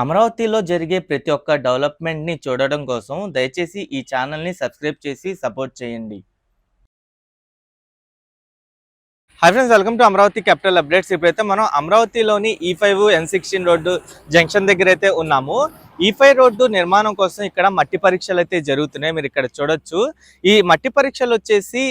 అమరావతిలో జరిగే ప్రతి ఒక్క డెవలప్మెంట్‌ని చూడడం కోసం దయచేసి ఈ ఛానల్‌ని సబ్స్క్రైబ్ చేసి సపోర్ట్ చేయండి. Hi friends welcome to Amaravati capital updates ఇప్పుడైతే మనం అమరావతిలోని E five N sixteen road junction దగ్గర అయితే ఉన్నాము E ఈ ఫైవ్ రోడ్డు నిర్మాణం కోసం ఇక్కడ మట్టి పరీక్షలు అయితే జరుగుతున్నాయి. మీరు ఇక్కడ చూడొచ్చు. ఈ మట్టి పరీక్షలు వచ్చేసి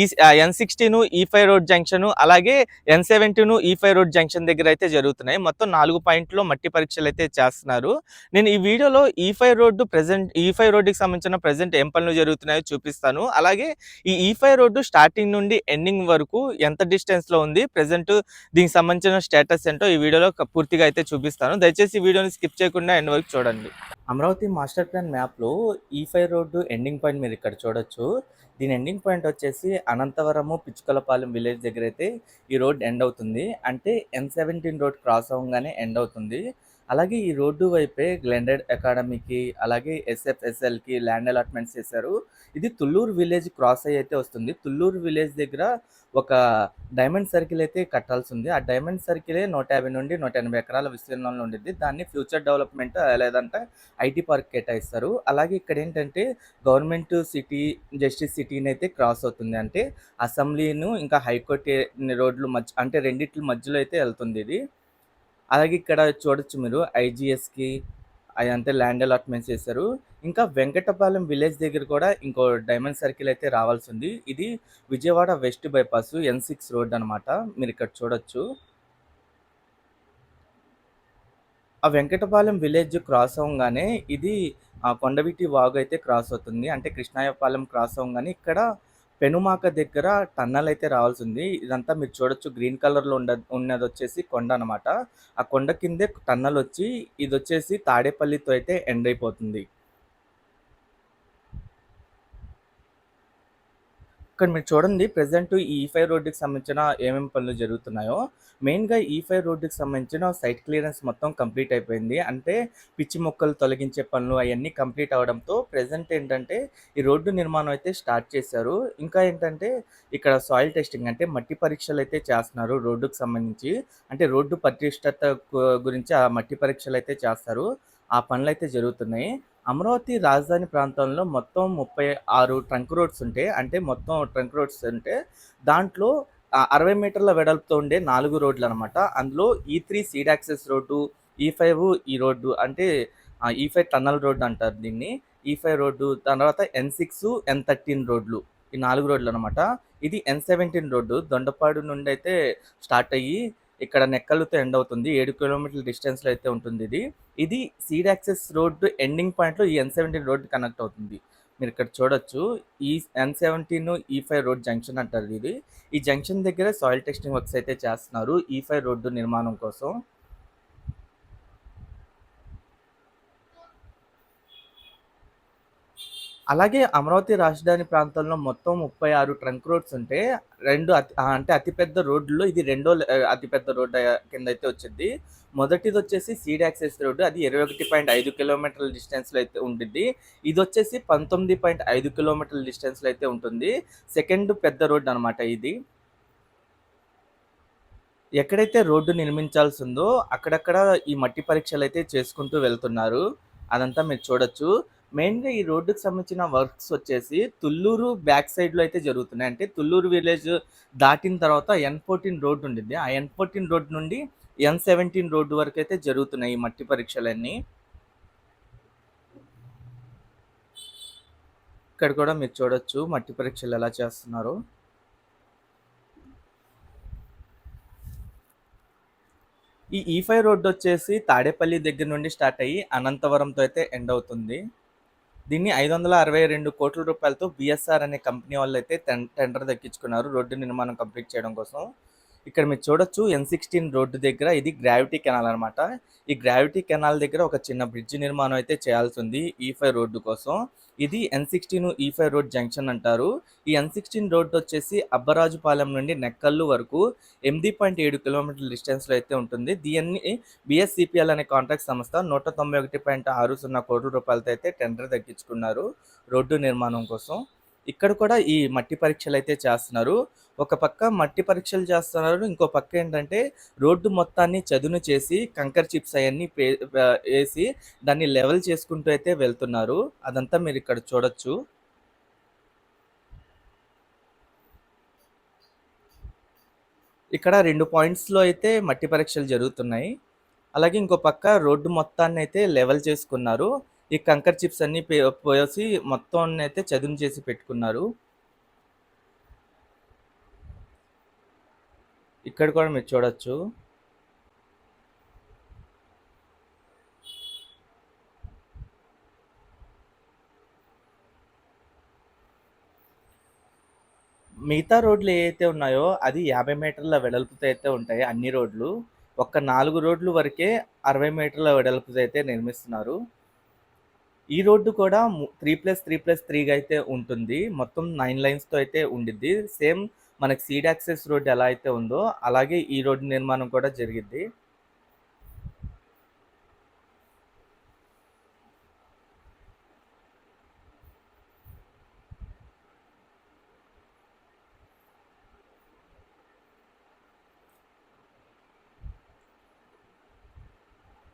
ఈ ఎన్ సిక్స్టీను ఈ ఫైవ్ రోడ్ జంక్షన్ అలాగే ఎన్ సెవెంటీను ఈ ఫైవ్ రోడ్ జంక్షన్ దగ్గర అయితే జరుగుతున్నాయి. మొత్తం నాలుగు పాయింట్లో మట్టి పరీక్షలు అయితే చేస్తున్నారు. నేను ఈ వీడియోలో e E five road present e E five రోడ్డుకి సంబంధించిన ప్రజెంట్ ఏం పనులు జరుగుతున్నాయో చూపిస్తాను. అలాగే ఈ E five five road starting నుండి ఎండింగ్ వరకు ఎంత డిస్టెన్స్లో ఉంది ప్రజెంట్ దీనికి సంబంధించిన స్టేటస్ ఏంటో ఈ వీడియోలో పూర్తిగా అయితే చూపిస్తాను. దయచేసి ఈ వీడియోని స్కిప్ చేయకుండా ఎండ్ వరకు చూడండి. అమరావతి మాస్టర్ ప్లాన్ మ్యాప్లో ఈ ఫైవ్ రోడ్డు ఎండింగ్ పాయింట్ మీరు ఇక్కడ చూడొచ్చు. దీని ఎండింగ్ పాయింట్ వచ్చేసి అనంతవరము పిచ్చుకలపాలెం విలేజ్ దగ్గర అయితే ఈ రోడ్ ఎండ్ అవుతుంది. అంటే ఎన్ సెవెంటీన్ రోడ్ క్రాస్ అవ్వగానే ఎండ్ అవుతుంది. అలాగే ఈ రోడ్డు వైపే గ్లెండెడ్ అకాడమీకి అలాగే ఎస్ఎఫ్ఎస్ఎల్కి ల్యాండ్ అలాట్మెంట్స్ చేశారు. ఇది తుళ్ళూరు విలేజ్ క్రాస్ అయ్యి అయితే వస్తుంది. తుళ్ళూరు విలేజ్ దగ్గర ఒక డైమండ్ సర్కిల్ అయితే కట్టాల్సి ఉంది. ఆ డైమండ్ సర్కిలే నూట యాభై నుండి నూట ఎనభై ఎకరాల విస్తీర్ణంలో ఉండిద్ది. దాన్ని ఫ్యూచర్ డెవలప్మెంట్ లేదంటే ఐటీ పార్క్ కేటాయిస్తారు. అలాగే ఇక్కడ ఏంటంటే గవర్నమెంట్ సిటీ జస్టిస్ సిటీని అయితే క్రాస్ అవుతుంది. అంటే అసెంబ్లీను ఇంకా హైకోర్టు రోడ్లు మధ్య అంటే రెండిట్ల మధ్యలో అయితే వెళ్తుంది ఇది. అలాగే ఇక్కడ చూడొచ్చు మీరు ఐజీఎస్కి అదంతా ల్యాండ్ అలాట్మెంట్స్ చేశారు. ఇంకా వెంకటపాలెం విలేజ్ దగ్గర కూడా ఇంకో డైమండ్ సర్కిల్ అయితే రావాల్సి ఉంది. ఇది Vijayawada west bypass N six road అనమాట మీరు ఇక్కడ చూడొచ్చు. ఆ వెంకటపాలెం విలేజ్ క్రాస్ అవ్వగానే ఇది కొండవీటి వాగు అయితే క్రాస్ అవుతుంది. అంటే కృష్ణాయపాలెం క్రాస్ అవ్వగానే ఇక్కడ పెనుమాక దగ్గర టన్నల్ అయితే రావాల్సి ఉంది ఇదంతా మీరు చూడొచ్చు. గ్రీన్ కలర్లో ఉండ ఉన్నది వచ్చేసి కొండ అనమాట ఆ కొండ కిందే టన్నల్ వచ్చి ఇది వచ్చేసి తాడేపల్లితో అయితే ఎండ్ అయిపోతుంది. ఇక్కడ మీరు చూడండి ప్రజెంట్ ఈ e ఫైవ్ రోడ్డుకి సంబంధించిన ఏమేమి పనులు జరుగుతున్నాయో. మెయిన్గా ఈ ఫైవ్ రోడ్డుకి సంబంధించిన సైట్ క్లియరెన్స్ మొత్తం కంప్లీట్ అయిపోయింది. అంటే పిచ్చి మొక్కలు తొలగించే పనులు అవన్నీ కంప్లీట్ అవడంతో ప్రజెంట్ ఏంటంటే ఈ రోడ్డు నిర్మాణం అయితే స్టార్ట్ చేశారు. ఇంకా ఏంటంటే ఇక్కడ సాయిల్ టెస్టింగ్ అంటే మట్టి పరీక్షలు అయితే చేస్తున్నారు రోడ్డుకు సంబంధించి. అంటే రోడ్డు పటిష్టత గురించి ఆ మట్టి పరీక్షలు అయితే చేస్తారు. ఆ పనులు అయితే జరుగుతున్నాయి. అమరావతి రాజధాని ప్రాంతంలో మొత్తం ముప్పై ఆరు ట్రంక్ రోడ్స్ ఉంటాయి అంటే మొత్తం ట్రంక్ రోడ్స్ ఉంటే దాంట్లో అరవై మీటర్ల వెడల్పుతో ఉండే నాలుగు రోడ్లు అనమాట అందులో E three seed access road E five ఈ రోడ్డు అంటే ఈ ఫైవ్ టన్నల్ రోడ్డు అంటారు దీన్ని. ఈ ఫైవ్ రోడ్డు తర్వాత ఎన్ సిక్స్ ఎన్ థర్టీన్ రోడ్లు ఈ నాలుగు రోడ్లు అనమాట ఇది ఎన్ సెవెంటీన్ రోడ్డు. దొండపాడు నుండి అయితే స్టార్ట్ అయ్యి ఇక్కడ నెక్కలుతో ఎండ్ అవుతుంది. ఏడు కిలోమీటర్ల డిస్టెన్స్లో అయితే ఉంటుంది ఇది. ఇది సీడ్ యాక్సెస్ రోడ్డు ఎండింగ్ పాయింట్లో ఈ ఎన్ సెవెంటీన్ రోడ్ కనెక్ట్ అవుతుంది. మీరు ఇక్కడ చూడొచ్చు. ఈ N seventeen E five road junction అంటారు ఇది. ఈ జంక్షన్ దగ్గర సాయిల్ టెస్టింగ్ వర్క్స్ అయితే చేస్తున్నారు. E ఈ ఫైవ్ రోడ్డు నిర్మాణం కోసం. అలాగే అమరావతి రాజధాని ప్రాంతంలో మొత్తం ముప్పై ఆరు ట్రంక్ రోడ్స్ ఉంటే రెండు అతి అంటే అతిపెద్ద రోడ్లలో ఇది రెండో అతిపెద్ద రోడ్ కింద అయితే వచ్చింది మొదటిది వచ్చేసి సీడ్ యాక్సెస్ రోడ్డు. అది ఇరవై ఒకటి పాయింట్ ఐదు కిలోమీటర్ల డిస్టెన్స్లో అయితే ఉంటుంది ఇది వచ్చేసి పంతొమ్మిది పాయింట్ ఐదు కిలోమీటర్ల డిస్టెన్స్లో అయితే ఉంటుంది. సెకండ్ పెద్ద రోడ్ అనమాట ఇది. ఎక్కడైతే రోడ్డు నిర్మించాల్సి ఉందో అక్కడక్కడ ఈ మట్టి పరీక్షలు అయితే చేసుకుంటూ వెళ్తున్నారు. అదంతా మీరు చూడొచ్చు. మెయిన్గా ఈ రోడ్డుకి సంబంధించిన వర్క్స్ వచ్చేసి తుళ్ళూరు బ్యాక్ సైడ్లో అయితే జరుగుతున్నాయి. అంటే తుళ్ళూరు విలేజ్ దాటిన తర్వాత ఎన్ ఫోర్టీన్ రోడ్ ఉండింది ఆ ఎన్ ఫోర్టీన్ రోడ్ నుండి ఎన్ సెవెంటీన్ రోడ్డు వరకు అయితే జరుగుతున్నాయి ఈ మట్టి పరీక్షలన్నీ. ఇక్కడ కూడా మీరు చూడొచ్చు మట్టి పరీక్షలు ఎలా చేస్తున్నారు. ఈ e ఈ ఫైవ్ రోడ్డు వచ్చేసి తాడేపల్లి దగ్గర నుండి స్టార్ట్ అయ్యి అనంతవరంతో అయితే ఎండ్ అవుతుంది. దీన్ని ఐదు వందల అరవై రెండు కోట్ల రూపాయలతో బిఎస్ఆర్ అనే కంపెనీ వాళ్ళు అయితే టెన్- టెండర్ దక్కించుకున్నారు రోడ్డు నిర్మాణం కంప్లీట్ చేయడం కోసం. ఇక్కడ మీరు చూడొచ్చు ఎన్ సిక్స్టీన్ రోడ్డు దగ్గర ఇది గ్రావిటీ కెనాల్ అనమాట ఈ గ్రావిటీ కెనాల్ దగ్గర ఒక చిన్న బ్రిడ్జ్ నిర్మాణం అయితే చేయాల్సి ఉంది ఈ ఫైవ్ రోడ్డు కోసం. ఇది N sixteen E five road junction అంటారు. ఈ ఎన్ సిక్స్టీన్ రోడ్డు వచ్చేసి అబ్బరాజుపాలెం నుండి నెక్కల్లు వరకు ఎనిమిది పాయింట్ ఏడు కిలోమీటర్ల డిస్టెన్స్లో అయితే ఉంటుంది. దీన్ని బిఎస్సిపిఎల్ అనే కాంట్రాక్ట్ సంస్థ నూట తొంభై ఒకటి పాయింట్ ఆరు సున్నా కోట్ల రూపాయలతో అయితే టెండర్ దక్కించుకున్నారు రోడ్డు నిర్మాణం కోసం. ఇక్కడ కూడా ఈ మట్టి పరీక్షలు అయితే చేస్తున్నారు. ఒక పక్క మట్టి పరీక్షలు చేస్తున్నారు. ఇంకో పక్క ఏంటంటే రోడ్డు మొత్తాన్ని చదును చేసి కంకర్ చిప్స్ అవన్నీ వేసి దాన్ని లెవెల్ చేసుకుంటూ అయితే వెళ్తున్నారు. అదంతా మీరు ఇక్కడ చూడొచ్చు. ఇక్కడ రెండు పాయింట్స్లో అయితే మట్టి పరీక్షలు జరుగుతున్నాయి. అలాగే ఇంకో పక్క రోడ్డు మొత్తాన్ని అయితే లెవెల్ చేసుకున్నారు. ఈ కంకర్ చిప్స్ అన్ని పోసి మొత్తం అయితే చదును చేసి పెట్టుకున్నారు. ఇక్కడ కూడా మీరు చూడొచ్చు. మిగతా రోడ్లు ఏవైతే ఉన్నాయో అది యాభై మీటర్ల వెడల్పుతో అయితే ఉంటాయి అన్ని రోడ్లు. ఒక్క నాలుగు రోడ్లు వరకే అరవై మీటర్ల వెడల్పుతో అయితే నిర్మిస్తున్నారు. ఈ రోడ్డు కూడా త్రీ ప్లస్ త్రీ ప్లస్ త్రీగా అయితే ఉంటుంది. మొత్తం నైన్ లైన్స్తో అయితే ఉండిద్ది. సేమ్ మనకి సీడ్ యాక్సెస్ రోడ్ ఎలా అయితే ఉందో అలాగే ఈ రోడ్డు నిర్మాణం కూడా జరిగిద్ది.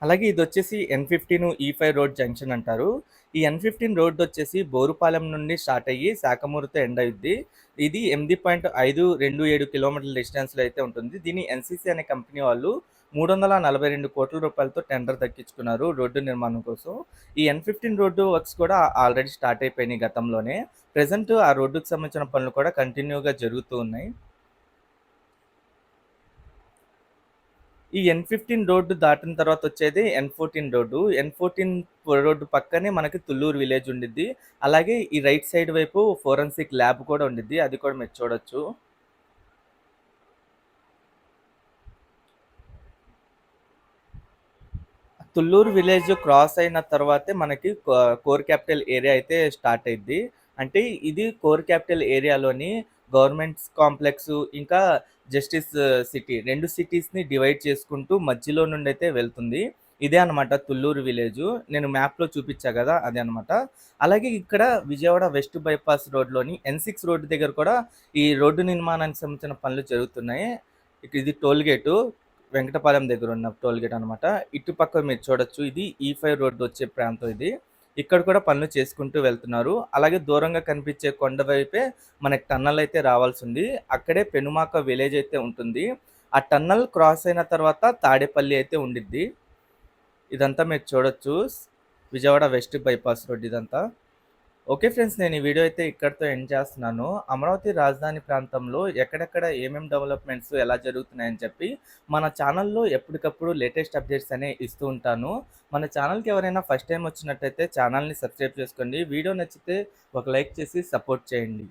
అలాగే ఇది వచ్చేసి N fifteen E five road junction అంటారు. ఈ ఎన్ ఫిఫ్టీన్ రోడ్ వచ్చేసి బోరుపాలెం నుండి స్టార్ట్ అయ్యి శాఖమూరుతో ఎండ్ అయ్యిద్ది ఇది ఎనిమిది పాయింట్ ఐదు రెండు ఏడు కిలోమీటర్ల డిస్టెన్స్లో అయితే ఉంటుంది. దీన్ని ఎన్సీసీ అనే కంపెనీ వాళ్ళు మూడు వందల నలభై రెండు కోట్ల రూపాయలతో టెండర్ దక్కించుకున్నారు రోడ్డు నిర్మాణం కోసం. ఈ ఎన్ ఫిఫ్టీన్ రోడ్డు వర్క్స్ కూడా ఆల్రెడీ స్టార్ట్ అయిపోయినాయి గతంలోనే. ప్రజెంట్ ఆ రోడ్డుకు సంబంధించిన పనులు కూడా కంటిన్యూగా జరుగుతూ ఉన్నాయి. ఈ ఎన్ ఫిఫ్టీన్ రోడ్డు దాటిన తర్వాత వచ్చేది N fourteen road. N fourteen road పక్కనే మనకి తుళ్ళూరు విలేజ్ ఉండిద్ది. అలాగే ఈ రైట్ సైడ్ వైపు ఫోరెన్సిక్ ల్యాబ్ కూడా ఉండిద్ది. అది కూడా మీరు చూడొచ్చు. తుళ్ళూరు విలేజ్ క్రాస్ అయిన తర్వాతే మనకి కోర్ క్యాపిటల్ ఏరియా అయితే స్టార్ట్ అయింది అంటే ఇది కోర్ క్యాపిటల్ ఏరియాలోని గవర్నమెంట్స్ కాంప్లెక్స్ ఇంకా జస్టిస్ సిటీ రెండు సిటీస్ని డివైడ్ చేసుకుంటూ మధ్యలో నుండి అయితే వెళ్తుంది. ఇదే అనమాట తుళ్ళూరు విలేజ్. నేను మ్యాప్లో చూపించా కదా అదే అనమాట అలాగే ఇక్కడ విజయవాడ వెస్ట్ బైపాస్ రోడ్లోని ఎన్ సిక్స్ రోడ్డు దగ్గర కూడా ఈ రోడ్డు నిర్మాణానికి సంబంధించిన పనులు జరుగుతున్నాయి. ఇది టోల్ గేటు వెంకటపాలెం దగ్గర ఉన్న టోల్ గేట్ అనమాట ఇటుపక్క మీరు చూడొచ్చు ఇది e ఈ ఫైవ్ రోడ్డు వచ్చే ప్రాంతం ఇది. ఇక్కడ కూడా పనులు చేసుకుంటూ వెళ్తున్నారు. అలాగే దూరంగా కనిపించే కొండ వైపే మనకి టన్నల్ అయితే రావాల్సి ఉంది. అక్కడే పెనుమాక విలేజ్ అయితే ఉంటుంది. ఆ టన్నల్ క్రాస్ అయిన తర్వాత తాడేపల్లి అయితే ఉండిద్ది. ఇదంతా మీరు చూడొచ్చు. విజయవాడ వెస్ట్ బైపాస్ రోడ్ ఇదంతా. ఓకే ఫ్రెండ్స్ నేను ఈ వీడియో అయితే ఇక్కడితో ఎండ్ చేస్తున్నాను. అమరావతి రాజధాని ప్రాంతంలో ఎక్కడెక్కడ ఏమేమి డెవలప్మెంట్స్ ఎలా జరుగుతున్నాయని చెప్పి మన ఛానల్లో ఎప్పటికప్పుడు లేటెస్ట్ అప్డేట్స్ అనే ఇస్తూ ఉంటాను. మన ఛానల్కి ఎవరైనా ఫస్ట్ టైం వచ్చినట్టయితే ఛానల్ని సబ్స్క్రైబ్ చేసుకోండి. వీడియో నచ్చితే ఒక లైక్ చేసి సపోర్ట్ చేయండి.